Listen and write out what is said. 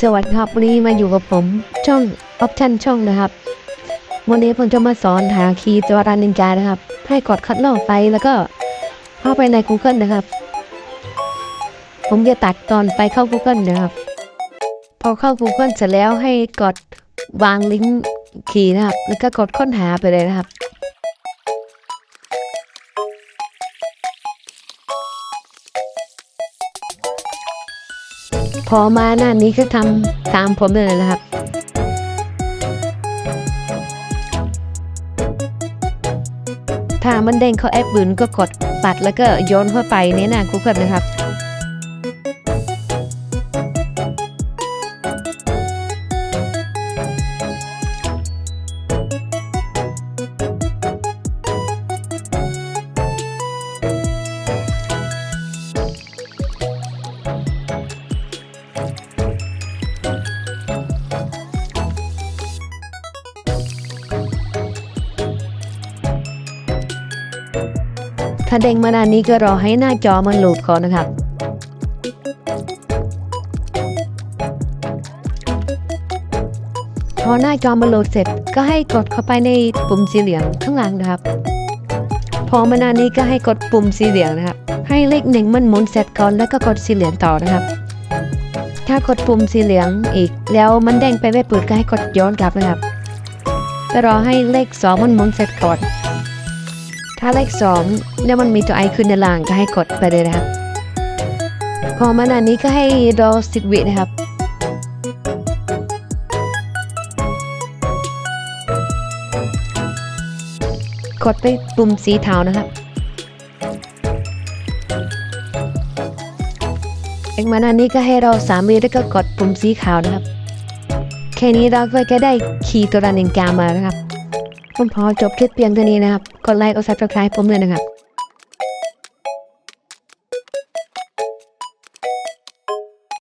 สวัสดีครับวันนี้มาอยู่กับผมช่องออปชั่นช่องนะครับ วันนี้ผมจะมาสอนหาคีย์ตัวรันนินจานะครับ ให้กดคัดลอกไปแล้วก็เข้าไปใน Google นะครับ ผมจะตัดตอนไปเข้า Google นะครับ พอเข้า Google เสร็จแล้วให้กดวางลิงก์คีย์นะครับ แล้วก็กดค้นหาไปเลยนะครับ อมาหน้านี้ก็ทำตามผมเลยนะครับ ถ้ามันเด้งเข้าแอปอื่นก็กดปัดแล้วก็โยนเข้าไปในหน้า Google นะครับ ถ้าเด้งมาหน้านี้ก็รอให้หน้าจอมันโหลดก่อนนะครับ พอหน้าจอมันโหลดเสร็จก็ให้กดเข้าไปในปุ่มสีเหลืองข้างล่างนะครับ พอมาหน้านี้ก็ให้กดปุ่มสีเหลืองนะครับ ให้เลขหนึ่งมันหมุนเสร็จก่อนแล้วก็กดสีเหลืองต่อนะครับถ้ากดปุ่มสีเหลืองอีก แล้วมันเด้งไปไม่เปิดก็ให้กดย้อนกลับนะครับ ไปรอให้เลขสองมันหมุนเสร็จก่อน ถ้าเลขสองแล้วมันมีตัวไอขึ้นในล่างก็ให้กดไปเลยนะครับ พอมาหน้านี้ก็ให้รอสิบวินะครับกดไปปุ่มสีเทานะครับเอกมาหน้านี้ก็ให้เราสามวิแล้วก็กดปุ่มสีขาวนะครับ แค่นี้เราก็ได้คีย์ตัวรันนิงกามานะครับ ผมพอจบคลิปเพียงเท่านี้นะครับ กดไลค์ กดซับสไคร b ์ผมเลยนะครับ